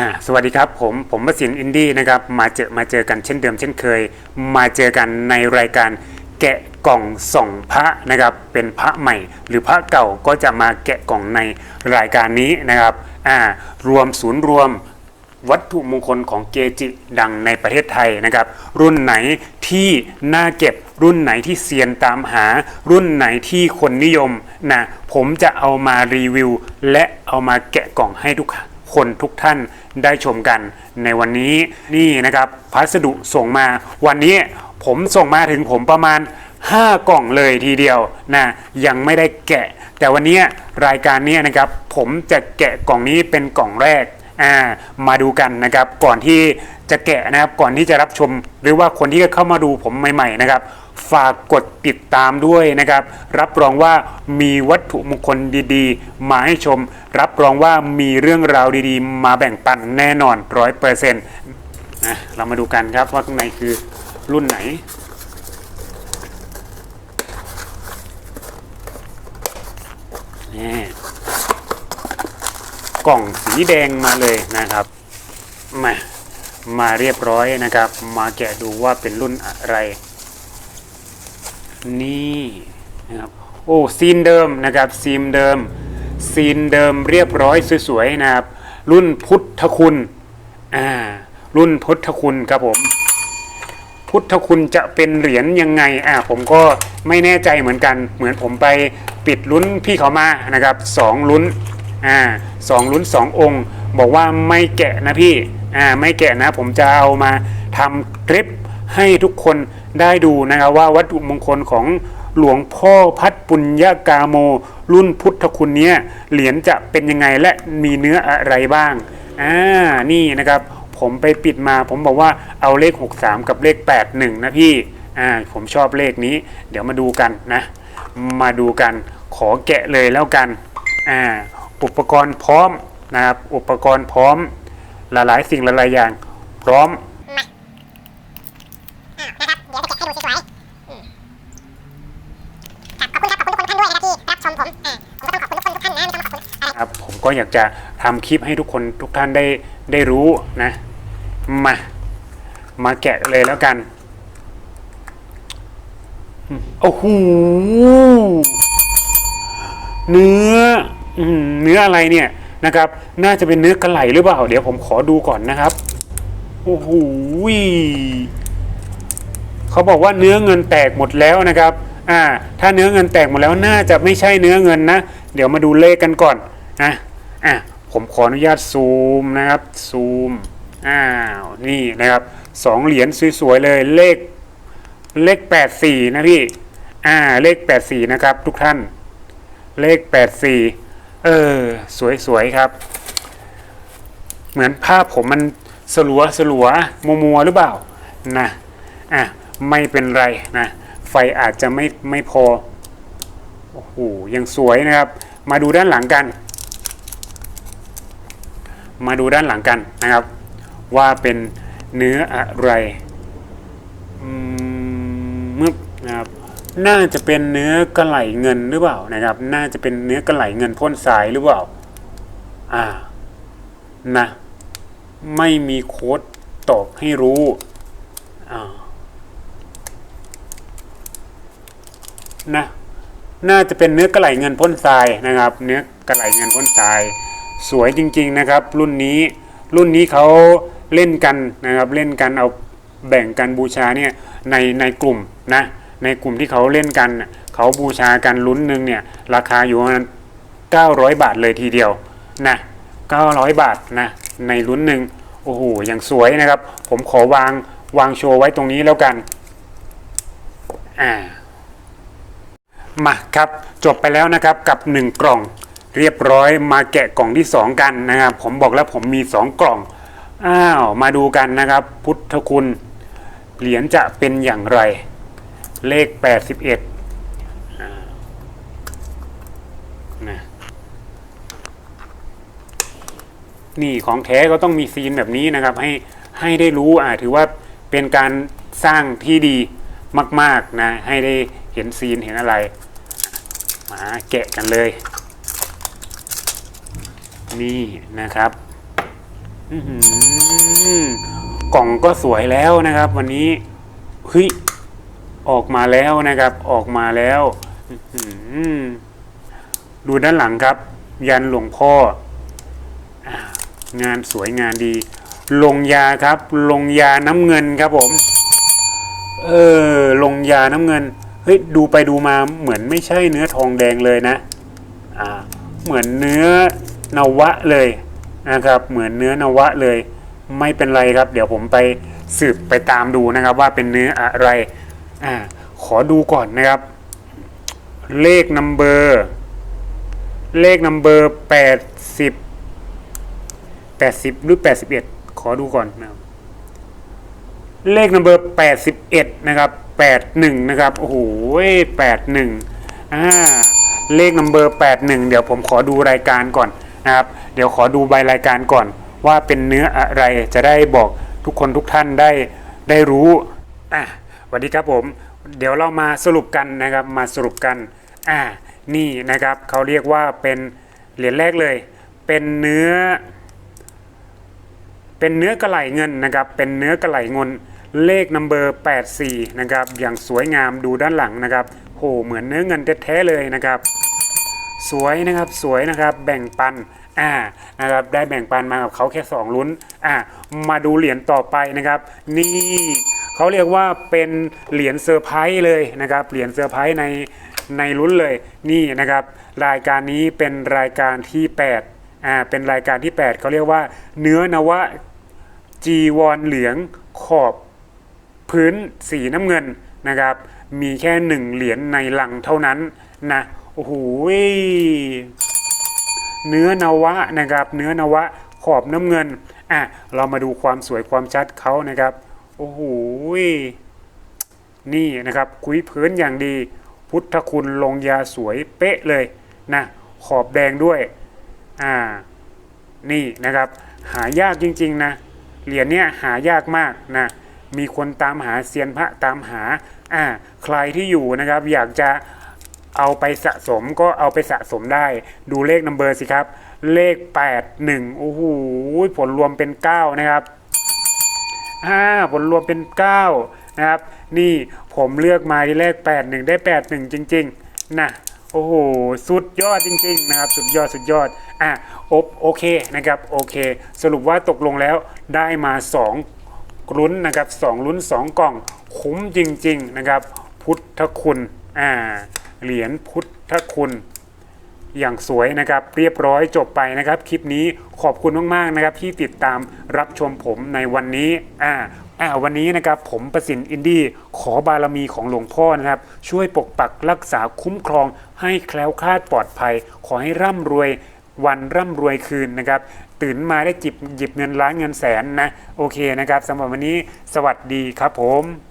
อ่าสวัสดีครับผมผมประสินอินดี้นะครับมาเจอมาเจอกันเช่นเดิมเช่นเคย มาเจอกันในรายการแกะกล่องส่องพระนะครับเป็นพระใหม่ หรือพระเก่าก็จะมาแกะกล่องในรายการนี้นะครับอ่ารวมศูนย์รวมวัตถุมงคลของเกจิดังในประเทศไทยนะครับ รุ่นไหนที่น่าเก็บ รุ่นไหนที่เซียนตามหา รุ่นไหนที่คนนิยมนะผมจะเอามารีวิว และเอามาแกะกล่องให้ทุกคนทุกท่าน ได้ชมกันในวันนี้นี่นะครับพัสดุส่งมา วันนี้ผมส่งมาถึงผมประมาณ 5 กล่องเลยทีเดียวนะยังไม่ได้แกะ แต่วันนี้รายการนี้นะครับผมจะแกะกล่องนี้เป็นกล่องแรก อ่ามาดูกันนะครับ ก่อนที่จะแกะนะครับ ก่อนที่จะรับชม หรือว่าคนที่เข้ามาดูผมใหม่ๆนะครับ ฝากกดติดตามด้วยนะครับ รับรองว่ามีวัตถุมงคลดีๆ มาให้ชม รับรองว่ามีเรื่องราวดีๆ มาแบ่งปันแน่นอนร้อยเปอร์เซ็นต์นะเรามาดูกันครับว่าข้างในคือรุ่นไหนนี่ กล่องสีแดงมาเลยนะครับมามาเรียบร้อยนะครับ มาแกะดูว่าเป็นรุ่นอะไร นี่นะครับโอ้ซีนเดิมนะครับซีนเดิม ซีนเดิมเรียบร้อยสวยๆนะครับ รุ่นพุทธคุณอ่ารุ่นพุทธคุณครับผม พุทธคุณจะเป็นเหรียญยังไงอ่าผมก็ไม่แน่ใจเหมือนกัน เหมือนผมไปปิดลุ้นพี่เขามานะครับสองลุ้น อ่าสองลุ้นสององค์ บอกว่าไม่แกะนะพี่อ่าไม่แกะนะ ผมจะเอามาทำคลิปให้ทุกคนได้ดูนะครับว่าวัตถุมงคลของหลวงพ่อพัดปุญญากาโม รุ่นพุทธคุณเนี้ยเหรียญจะเป็นยังไงและมีเนื้ออะไรบ้างอ่านี่นะครับ ผมไปปิดมาผมบอกว่าเอาเลข 63 กับเลข 81 นะพี่อ่าผมชอบเลขนี้ เดี๋ยวมาดูกันนะ มาดูกันขอแกะเลยแล้วกัน อ่าอุปกรณ์พร้อมนะครับ อุปกรณ์พร้อมหลายๆสิ่งหลายๆอย่าง พร้อมอะนะครับเดี๋ยวจะแกะให้ดูสวยๆอืมครับขอบคุณครับขอบคุณทุกท่านด้วยนะที่รับชมผมอ่าผมก็ต้องขอบคุณทุกท่านนะไม่ต้องขอบคุณอะไรครับผมก็อยากจะทำคลิปให้ทุกคนทุกท่านได้ได้รู้นะ มามาแกะเลยแล้วกันโอ้โหเนื้อ เนื้ออะไรเนี่ยนะครับ น่าจะเป็นเนื้อกระไหลหรือเปล่า เดี๋ยวผมขอดูก่อนนะครับ โอ้โหเขาบอกว่าเนื้อเงินแตกหมดแล้วนะครับ อ่า ถ้าเนื้อเงินแตกหมดแล้วน่าจะไม่ใช่เนื้อเงินนะ เดี๋ยวมาดูเลขกันก่อนนะอะผมขออนุญาตซูมนะครับ ซูม อ้าว นี่นะครับสองเหรียญสวยๆเลย เลข เลขแปดสี่นะพี่ อ่า เลขแปดสี่นะครับ ทุกท่าน เลขแปดสี่ เออ สวยๆครับ เหมือนภาพผมมันสลัวสลัวมัวมัวหรือเปล่านะอะไม่เป็นไรนะ ไฟอาจจะไม่ไม่พอ โอ้โหยังสวยนะครับ มาดูด้านหลังกัน มาดูด้านหลังกันนะครับ ว่าเป็นเนื้ออะไรอืมมึบนะครับ น่าจะเป็นเนื้อกระไหลเงินหรือเปล่านะครับ น่าจะเป็นเนื้อกระไหลเงินพ่นทรายหรือเปล่า อ่า นะ ไม่มีโค้ดตอบให้รู้อ่านะ น่าจะเป็นเนื้อกระไหลเงินพ่นทรายนะครับ เนื้อกระไหลเงินพ่นทราย สวยจริง ๆนะครับ รุ่นนี้ รุ่นนี้เขาเล่นกันนะครับ เล่นกันเอาแบ่งกันบูชาเนี่ยในในกลุ่มนะ ในกลุ่มที่เขาเล่นกันเขาบูชากันลุ้นหนึ่งเนี่ยราคาอยู่ประมาณ900 บาทเลยทีเดียวนะ900 บาทนะในลุ้นหนึ่งโอ้โหอย่างสวยนะครับ ผมขอวางวางโชว์ไว้ตรงนี้แล้วกันอ่ามาครับจบไปแล้วนะครับกับ 1 กล่องเรียบร้อยมาแกะกล่องที่ 2 กันนะครับ ผมบอกแล้วผมมี 2 กล่องอ้าวมาดูกันนะครับ พุทธคุณเหรียญจะเป็นอย่างไร เลข81อ่านะนี่ของแท้ก็ต้องมีซีนแบบนี้นะครับ ให้ให้ได้รู้อ่าถือว่าเป็นการสร้างที่ดีมาก ๆ นะ ให้ได้เห็นซีนเห็นอะไร มาแกะกันเลย นี่นะครับอื้อหือกล่องก็สวยแล้วนะครับ วันนี้เฮ้ย ออกมาแล้วนะครับ ออกมาแล้วดูด้านหลังครับ ยันหลวงพ่อ งานสวยงานดี ลงยาครับ ลงยาน้ำเงินครับผม เออ ลงยาน้ำเงิน เฮ้ย ดูไปดูมาเหมือนไม่ใช่เนื้อทองแดงเลยนะ อ่า เหมือนเนื้อนวะเลยนะครับ เหมือนเนื้อนวะเลย ไม่เป็นไรครับ เดี๋ยวผมไปสืบไปตามดูนะครับ ว่าเป็นเนื้ออะไร อ่าขอดูก่อนนะครับ เลขนัมเบอร์เลขนัมเบอร์แปดสิบแปดสิบหรือแปดสิบเอ็ดขอดูก่อนนะครับเลขนัมเบอร์แปดสิบเอ็ดนะครับแปดหนึ่งนะครับโอ้โหแปดหนึ่งอ่าเลขนัมเบอร์แปดหนึ่งเดี๋ยวผมขอดูรายการก่อนนะครับ เดี๋ยวขอดูใบรายการก่อน ว่าเป็นเนื้ออะไรจะได้บอกทุกคนทุกท่านได้ได้รู้อะ วัสดีครับผม เดี๋ยวเรามาสรุปกันนะครับ มาสรุปกัน อ่า นี่นะครับเขาเรียกว่าเป็นเหรียญแรกเลย เป็นเนื้อ เป็นเนื้อกระไหลเงินนะครับ เป็นเนื้อกระไหลเงิน เลขนัมเบอร์ 84 นะครับ อย่างสวยงามดูด้านหลังนะครับ โห เหมือนเนื้อเงินแท้ๆเลยนะครับ สวยนะครับ สวยนะครับ แบ่งปันอ่านะครับได้แบ่งปันมากับเขาแค่ 2 ลุ้นอ่ามาดูเหรียญต่อไปนะครับ นี่ เขาเรียกว่าเป็นเหรียญเซอร์ไพรส์เลยนะครับ เหรียญเซอร์ไพรส์ในในลุ้นเลยนี่นะครับ รายการนี้เป็นรายการที่8อ่าเป็นรายการที่ 8เขาเรียกว่า เนื้อนวะจีวรเหลืองขอบพื้นสีน้ำเงินนะครับ มีแค่หนึ่งเหรียญในลังเท่านั้นนะโอ้โหเนื้อนวะนะครับ เนื้อนวะขอบน้ำเงินอะเรามาดูความสวยความชัดเขานะครับ โอ้โหนี่นะครับคุยพื้นอย่างดี พุทธคุณลงยาสวยเป๊ะเลยนะขอบแดงด้วยอ่านี่นะครับ หายากจริงๆนะเหรียญเนี้ยหายากมากนะมีคนตามหาเซียนพระตามหาอ่าใครที่อยู่นะครับ อยากจะเอาไปสะสมก็เอาไปสะสมได้ ดูเลขนัมเบอร์สิครับ เลข 8 1 โอ้โหผลรวมเป็น 9 นะครับ อ่าผลรวมเป็น 9 นะครับ นี่ผมเลือกมาที่เลข8 1 ได้ 8 1 จริง ๆ นะโอ้โห สุดยอดจริง ๆ นะครับ สุดยอดสุดยอด อะโอโอเคนะครับ โอเค สรุปว่าตกลงแล้วได้มา2ลุ้นนะครับ2ลุ้น 2 กล่อง คุ้มจริง ๆ นะครับ พุทธคุณ อ่า เหรียญพุทธคุณ อย่างสวยนะครับ เรียบร้อยจบไปนะครับ คลิปนี้ขอบคุณมาก ๆ นะครับ ที่ติดตามรับชมผมในวันนี้อ่าอ่าวันนี้นะครับผมประสินอินดี้ขอบารมีของหลวงพ่อนะครับ ช่วยปกปักรักษาคุ้มครอง ให้แคล้วคลาดปลอดภัย ขอให้ร่ำรวยวันร่ำรวยคืนนะครับ ตื่นมาได้จิบหยิบเงินล้านเงินแสนนะ โอเคนะครับสำหรับวันนี้สวัสดีครับผม